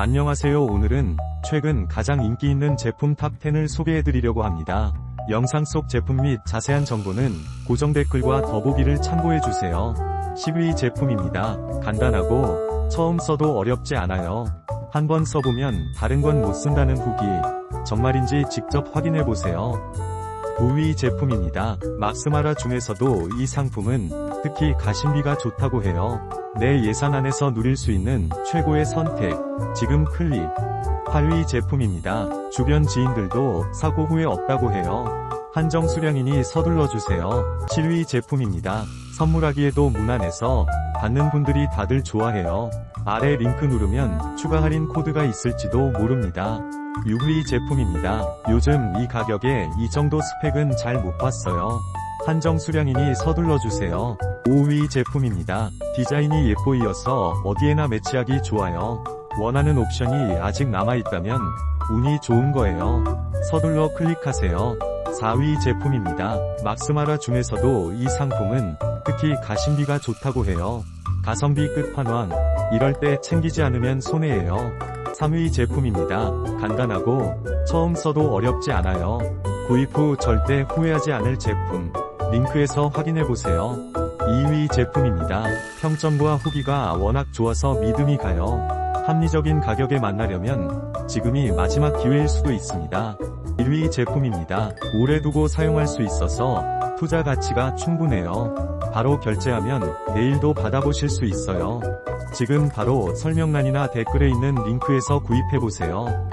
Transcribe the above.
안녕하세요. 오늘은 최근 가장 인기 있는 제품 탑10을 소개해드리려고 합니다. 영상 속 제품 및 자세한 정보는 고정 댓글과 더보기를 참고해주세요. 10위 제품입니다. 간단하고 처음 써도 어렵지 않아요. 한번 써보면 다른 건 못 쓴다는 후기. 정말인지 직접 확인해보세요. 9위 제품입니다. 막스마라 중에서도 이 상품은 특히 가심비가 좋다고 해요. 내 예산 안에서 누릴 수 있는 최고의 선택. 지금 클릭. 8위 제품입니다. 주변 지인들도 사고 후에 없다고 해요. 한정 수량이니 서둘러 주세요. 7위 제품입니다. 선물하기에도 무난해서 받는 분들이 다들 좋아해요. 아래 링크 누르면 추가 할인 코드가 있을지도 모릅니다. 6위 제품입니다. 요즘 이 가격에 이 정도 스펙은 잘 못 봤어요. 한정 수량이니 서둘러 주세요. 5위 제품입니다. 디자인이 예뻐이어서 어디에나 매치하기 좋아요. 원하는 옵션이 아직 남아있다면 운이 좋은 거예요. 서둘러 클릭하세요. 4위 제품입니다. 막스마라 중에서도 이 상품은 특히 가심비가 좋다고 해요. 가성비 끝판왕. 이럴 때 챙기지 않으면 손해예요. 3위 제품입니다. 간단하고 처음 써도 어렵지 않아요. 구입 후 절대 후회하지 않을 제품. 링크에서 확인해보세요. 2위 제품입니다. 평점과 후기가 워낙 좋아서 믿음이 가요. 합리적인 가격에 만나려면 지금이 마지막 기회일 수도 있습니다. 1위 제품입니다. 오래 두고 사용할 수 있어서 투자 가치가 충분해요. 바로 결제하면 내일도 받아보실 수 있어요. 지금 바로 설명란이나 댓글에 있는 링크에서 구입해보세요.